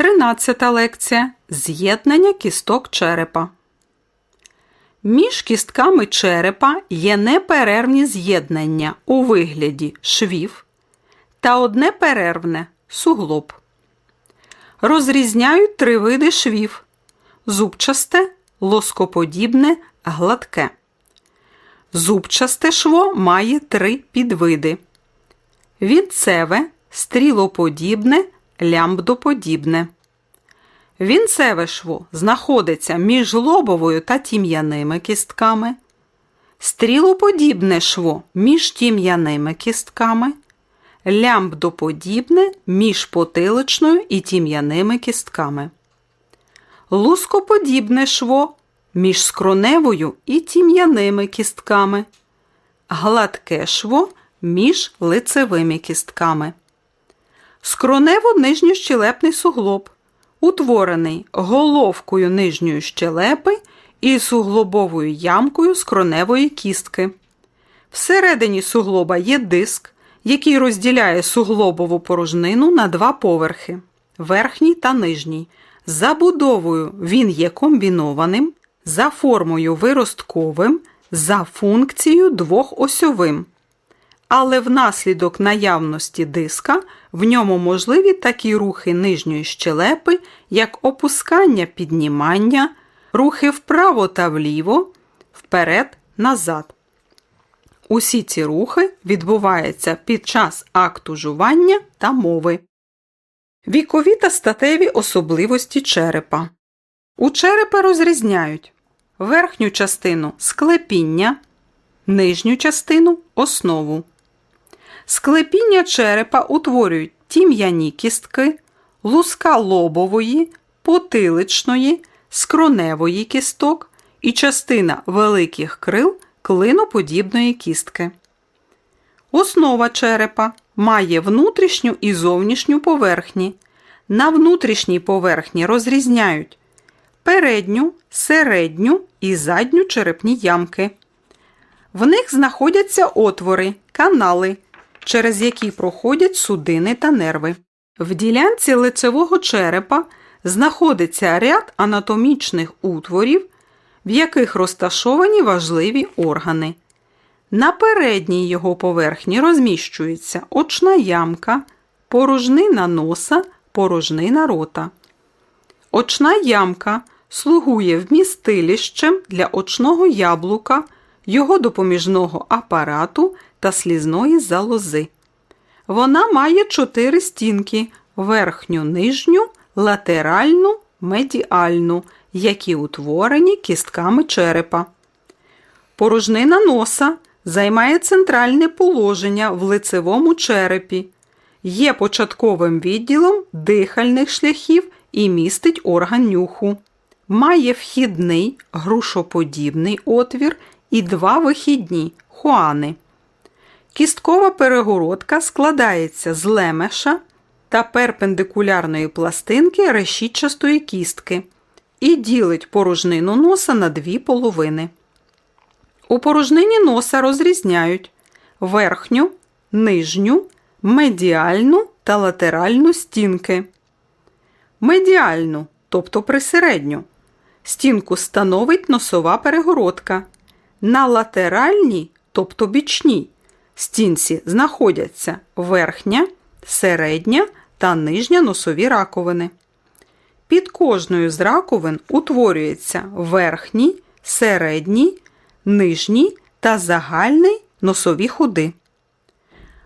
13 лекція З'єднання кісток черепа. Між кістками черепа є неперервні з'єднання у вигляді швів та одне перервне суглоб. Розрізняють три види швів зубчасте, лоскоподібне, гладке. Зубчасте шво має три підвиди. Вінцеве, стрілоподібне, лямбдоподібне. Вінцеве шво знаходиться між лобовою та тім'яними кістками. Стрілоподібне шво між тім'яними кістками. Лямбдоподібне між потиличною і тім'яними кістками. Лускоподібне шво між скроневою і тім'яними кістками. Гладке шво між лицевими кістками. Скронево-нижньощелепний суглоб, утворений головкою нижньої щелепи і суглобовою ямкою скроневої кістки. Всередині суглоба є диск, який розділяє суглобову порожнину на два поверхи верхній та нижній. За будовою він є комбінованим, за формою виростковим, за функцією двохосьовим. Але внаслідок наявності диска в ньому можливі такі рухи нижньої щелепи, як опускання піднімання, рухи вправо та вліво, вперед, назад. Усі ці рухи відбуваються під час акту жування та мови. Вікові та статеві особливості черепа. У черепа розрізняють верхню частину склепіння, нижню частину основу. Склепіння черепа утворюють тім'яні кістки, луска лобової, потиличної, скроневої кісток і частина великих крил клиноподібної кістки. Основа черепа має внутрішню і зовнішню поверхні. На внутрішній поверхні розрізняють передню, середню і задню черепні ямки. В них знаходяться отвори, канали, через які проходять судини та нерви. В ділянці лицевого черепа знаходиться ряд анатомічних утворів, в яких розташовані важливі органи. На передній його поверхні розміщується очна ямка, порожнина носа, порожнина рота. Очна ямка слугує вмістилищем для очного яблука, його допоміжного апарату та слізної залози. Вона має чотири стінки верхню, нижню, латеральну, медіальну, які утворені кістками черепа. Порожнина носа займає центральне положення в лицевому черепі, є початковим відділом дихальних шляхів і містить орган нюху. Має вхідний грушоподібний отвір і два вихідні хуани. Кісткова перегородка складається з лемеша та перпендикулярної пластинки решітчастої кістки і ділить порожнину носа на дві половини. У порожнині носа розрізняють верхню, нижню, медіальну та латеральну стінки. Медіальну, тобто присередню. Стінку становить носова перегородка. На латеральній, тобто бічній, стінці знаходяться верхня, середня та нижня носові раковини. Під кожною з раковин утворюється верхній, середній, нижній та загальний носові ходи.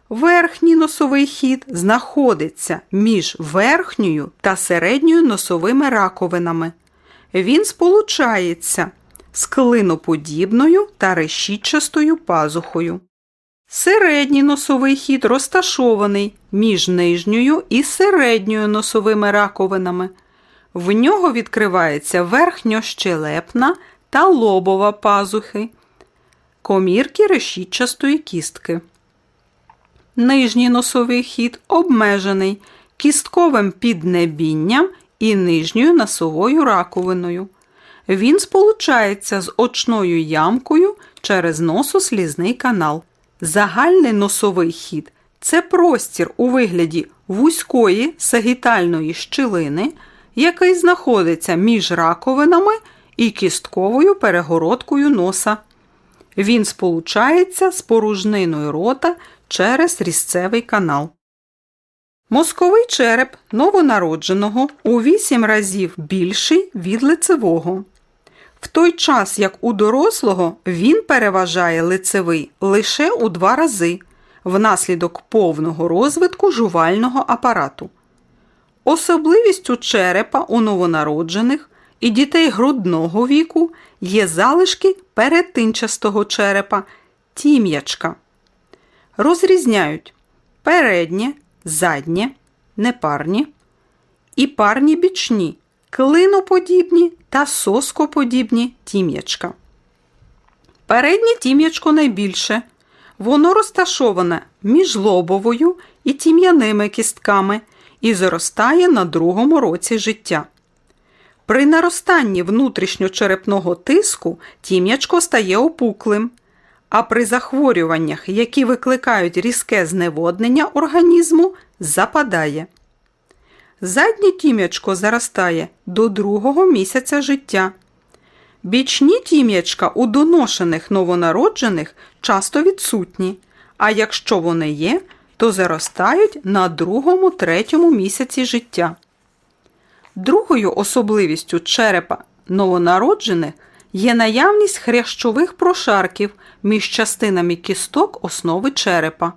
Верхній носовий хід знаходиться між верхньою та середньою носовими раковинами. Він сполучається з клиноподібною та решітчастою пазухою. Середній носовий хід розташований між нижньою і середньою носовими раковинами. В нього відкривається верхньощелепна та лобова пазухи, комірки решітчастої кістки. Нижній носовий хід обмежений кістковим піднебінням і нижньою носовою раковиною. Він сполучається з очною ямкою через носослізний канал. Загальний носовий хід це простір у вигляді вузької сагітальної щілини, який знаходиться між раковинами і кістковою перегородкою носа. Він сполучається з порожниною рота через різцевий канал. Мозковий череп новонародженого у 8 разів більший від лицевого. В той час, як у дорослого він переважає лицевий лише у два рази внаслідок повного розвитку жувального апарату. Особливістю черепа у новонароджених і дітей грудного віку є залишки перетинчастого черепа тім'ячка. Розрізняють переднє, заднє, непарні і парні бічні, клиноподібні та соскоподібні тім'ячка. Переднє тім'ячко найбільше. Воно розташоване між лобовою і тім'яними кістками і зростає на другому році життя. При наростанні внутрішньочерепного тиску тім'ячко стає опуклим, а при захворюваннях, які викликають різке зневоднення організму, западає. Заднє тім'ячко заростає до другого місяця життя. Бічні тім'ячка у доношених новонароджених часто відсутні, а якщо вони є, то заростають на другому-третьому місяці життя. Другою особливістю черепа новонароджених є наявність хрящових прошарків між частинами кісток основи черепа.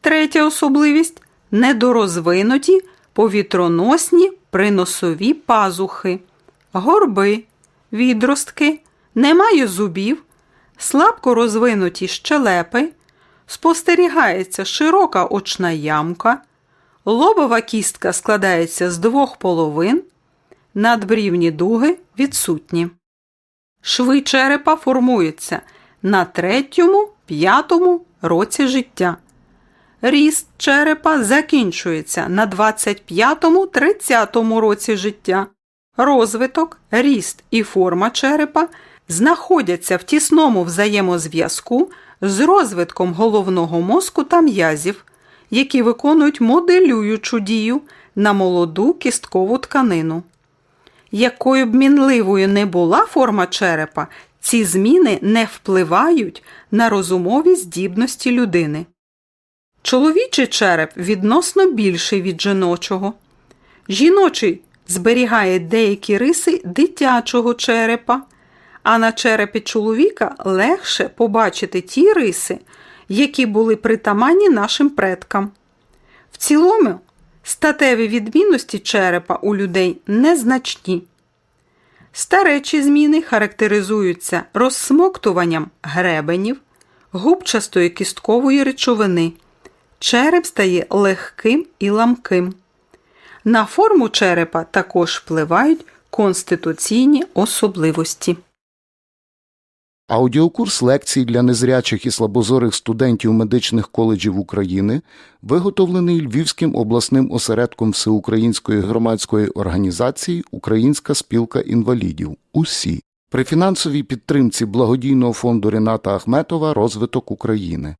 Третя особливість недорозвинуті повітроносні приносові пазухи, горби, відростки, немає зубів, слабко розвинуті щелепи, спостерігається широка очна ямка, лобова кістка складається з двох половин, надбрівні дуги відсутні. Шви черепа формуються на третьому, п'ятому році життя. Ріст черепа закінчується на 25-30 році життя. Розвиток, ріст і форма черепа знаходяться в тісному взаємозв'язку з розвитком головного мозку та м'язів, які виконують моделюючу дію на молоду кісткову тканину. Якою б мінливою не була форма черепа, ці зміни не впливають на розумові здібності людини. Чоловічий череп відносно більший від жіночого. Жіночий зберігає деякі риси дитячого черепа, а на черепі чоловіка легше побачити ті риси, які були притаманні нашим предкам. В цілому, статеві відмінності черепа у людей незначні. Старечі зміни характеризуються розсмоктуванням гребенів, губчастої кісткової речовини. Череп стає легким і ламким. На форму черепа також впливають конституційні особливості. Аудіокурс лекцій для незрячих і слабозорих студентів медичних коледжів України виготовлений Львівським обласним осередком Всеукраїнської громадської організації Українська спілка інвалідів УСІ при фінансовій підтримці благодійного фонду Рената Ахметова Розвиток України.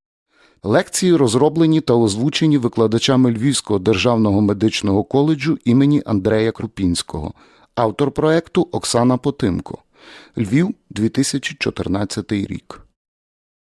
Лекції розроблені та озвучені викладачами Львівського державного медичного коледжу імені Андрея Крупінського, автор проекту Оксана Потимко. Львів, 2014 рік.